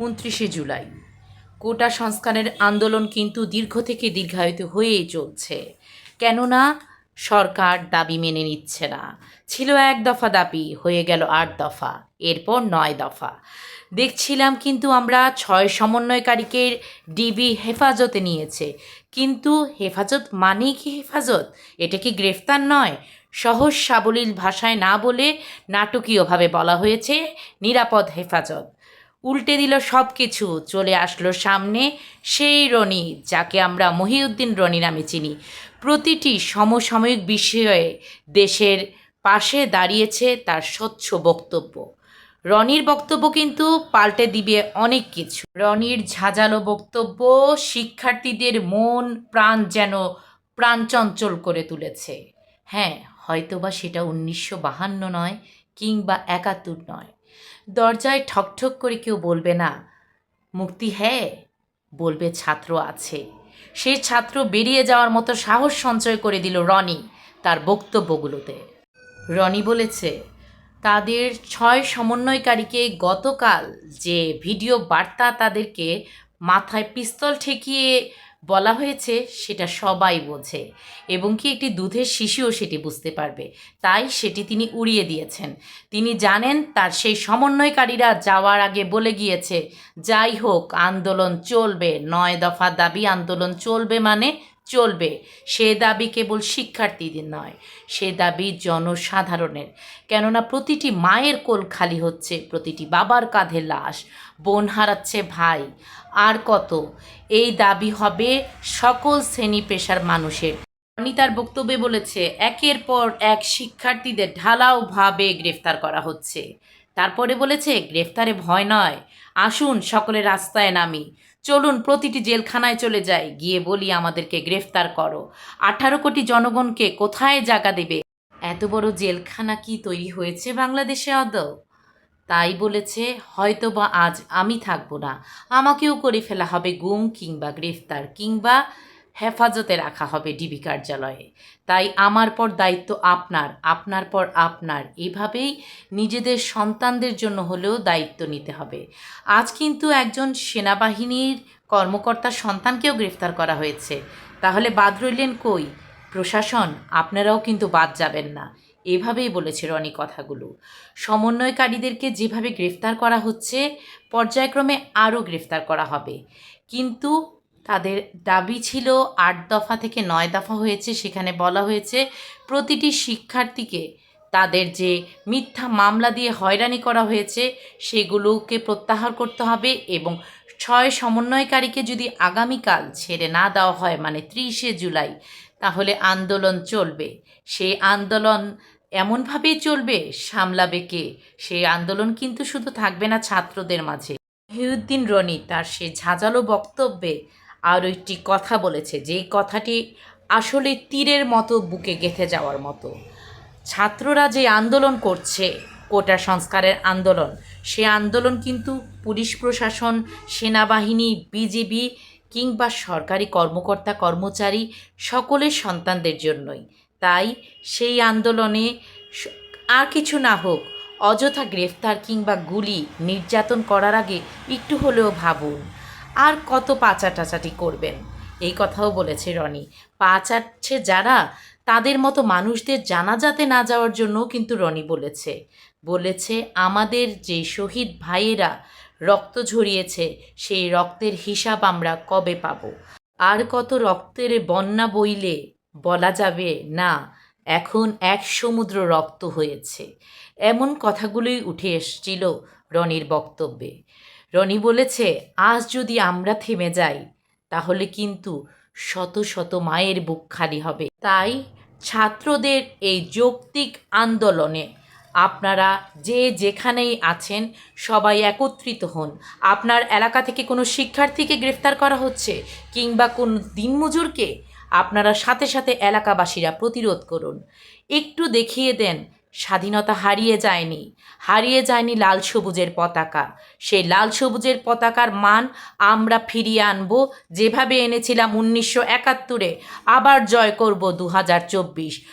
উনত্রিশে জুলাই। কোটা সংস্কারের আন্দোলন কিন্তু দীর্ঘ থেকে দীর্ঘায়িত হয়েই চলছে। কেননা, সরকার দাবি মেনে নিচ্ছে না। ছিল এক দফা দাবি, হয়ে গেল আট দফা, এরপর নয় দফা। দেখছিলাম কিন্তু আমরা ছয় সমন্বয়কারীকে ডিবি হেফাজতে নিয়েছে। কিন্তু হেফাজত মানেই কি হেফাজত? এটা কি গ্রেফতার নয়? সহজ সাবলীল ভাষায় না বলে নাটকীয়ভাবে বলা হয়েছে, নিরাপদ হেফাজত। উল্টে দিল সব কিছু চলে আসলো সামনে সেই রনি, যাকে আমরা মহিউদ্দিন রনি নামে চিনি। প্রতিটি সমসাময়িক বিষয়ে দেশের পাশে দাঁড়িয়েছে তার স্বচ্ছ বক্তব্য। রনির বক্তব্য কিন্তু পাল্টে দিবে অনেক কিছু। রনির ঝাঁঝালো বক্তব্য শিক্ষার্থীদের মন, প্রাণ যেন প্রাণচঞ্চল করে তুলেছে। হ্যাঁ হয়তোবা সেটা উনিশশো বাহান্ন নয় কিংবা একাত্তর নয়। দরজায় ঠকঠক করে কেউ বলবে না, মুক্তি হ্যাঁ বলবে ছাত্র আছে। সেই ছাত্র বেরিয়ে যাওয়ার মতো সাহস সঞ্চয় করে দিল রনি তার বক্তব্যগুলোতে। রনি বলেছে, তাদের ছয় সমন্বয়কারীকে গতকাল যে ভিডিও বার্তা তাদেরকে মাথায় পিস্তল ঠেকিয়ে বলা হয়েছে সেটা সবাই বোঝে এবং কি একটি দুধের শিশুও সেটি বুঝতে পারবে। তাই সেটি তিনি উড়িয়ে দিয়েছেন। তিনি জানেন তার সেই সমন্বয়কারীরা যাওয়ার আগে বলে গিয়েছে, যাই হোক, আন্দোলন চলবে। নয় দফা দাবি, আন্দোলন চলবে মানে চলবে। সে দাবি কেবল শিক্ষার্থীদের নয়, সে দাবি জনসাধারণের। কেননা প্রতিটি মায়ের কোল খালি হচ্ছে প্রতিটি বাবার কাঁধে লাশ, বোন হারাচ্ছে ভাই। আর কত? এই দাবি হবে সকল শ্রেণি পেশার মানুষের। তার বক্তব্যে বলেছে, একের পর এক শিক্ষার্থীদের ঢালাওভাবে গ্রেফতার করা হচ্ছে। তারপরে বলেছে, গ্রেফতারে ভয় নয়। আসুন সকলে রাস্তায় নামি। চলুন প্রতিটি জেলখানায় চলে যাই। গিয়ে বলি আমাদেরকে গ্রেফতার করো। আঠারো কোটি জনগণকে কোথায় জায়গা দেবে? এত বড় জেলখানা কি তৈরি হয়েছে বাংলাদেশে আদৌ? তাই বলেছে হয়তো বা আজ আমি থাকব না। আমাকেও করে ফেলা হবে গুম কিংবা গ্রেফতার কিংবা হেফাজতে রাখা হবে ডিবি কার্যালয়ে। তাই আমার পর দায়িত্ব আপনার আপনার পর আপনার। এভাবেই নিজেদের সন্তানদের জন্য হলেও দায়িত্ব নিতে হবে। আজ কিন্তু একজন সেনাবাহিনীর কর্মকর্তার সন্তানকেও গ্রেফতার করা হয়েছে। তাহলে বাদ রইলেন কই? প্রশাসন? আপনারাও কিন্তু বাদ যাবেন না। এভাবেই বলেছে রনি কথাগুলো। সমন্বয়কারীদেরকে যেভাবে গ্রেফতার করা হচ্ছে, পর্যায়ক্রমে আরও গ্রেফতার করা হবে। কিন্তু তাদের দাবি ছিল আট দফা থেকে নয় দফা হয়েছে, সেখানে বলা হয়েছে প্রতিটি শিক্ষার্থীকে তাদের যে মিথ্যা মামলা দিয়ে হয়রানি করা হয়েছে, সেগুলোকে প্রত্যাহার করতে হবে এবং ছয় সমন্বয়কারীকে যদি আগামীকাল ছেড়ে না দেওয়া হয় মানে ত্রিশে জুলাই, তাহলে আন্দোলন চলবে। সেই আন্দোলন এমনভাবেই চলবে, সামলাবে কে? সেই আন্দোলন কিন্তু শুধু থাকবে না ছাত্রদের মাঝে। মহিউদ্দিন রনি তার সে ঝাঁঝালো বক্তব্যে আরও একটি কথা বলেছে যেই কথাটি আসলে তীরের মতো বুকে গেঁথে যাওয়ার মতো। ছাত্ররা যে আন্দোলন করছে, কোটা সংস্কারের আন্দোলন, সে আন্দোলন কিন্তু পুলিশ প্রশাসন, সেনাবাহিনী, বিজিবি কিংবা সরকারি কর্মকর্তা, কর্মচারী সকলের সন্তানদের জন্যই। তাই সেই আন্দোলনে আর কিছু না হোক, অযথা গ্রেফতার কিংবা গুলি নির্যাতন করার আগে একটু হলেও ভাবুন। আর কত পাচা টাচাটি করবেন? এই কথাও বলেছে রনি। পা চাটছে যারা, তাদের মতো মানুষদের জানাজাতে না যাওয়ার জন্যও কিন্তু রনি বলেছে। বলেছে, আমাদের যে শহীদ ভাইয়েরা রক্ত ঝরিয়েছে, সেই রক্তের হিসাব আমরা কবে পাব? আর কত রক্তের বন্যা বইলে বলা যাবে, না, এখন এক সমুদ্র রক্ত হয়েছে। এমন কথাগুলোই উঠে এসছিল রনির বক্তব্যে। রনি বলেছে, আজ যদি আমরা থেমে যাই, তাহলে কিন্তু শত শত মায়ের বুক খালি হবে। তাই ছাত্রদের এই যৌক্তিক আন্দোলনে আপনারা যে যেখানেই আছেন, সবাই একত্রিত হন। আপনার এলাকা থেকে কোনো শিক্ষার্থীকে গ্রেফতার করা হচ্ছে কিংবা কোন দিনমজুরকে আপনারা সাথে সাথে এলাকাবাসীরা প্রতিরোধ করুন। একটু দেখিয়ে দেন স্বাধীনতা হারিয়ে যায়নি। হারিয়ে যায়নি লাল সবুজের পতাকা। সেই লাল সবুজের পতাকার মান আমরা ফিরিয়ে আনব। যেভাবে এনেছিলাম উনিশশো একাত্তরে, আবার জয় করব দু হাজার চব্বিশ।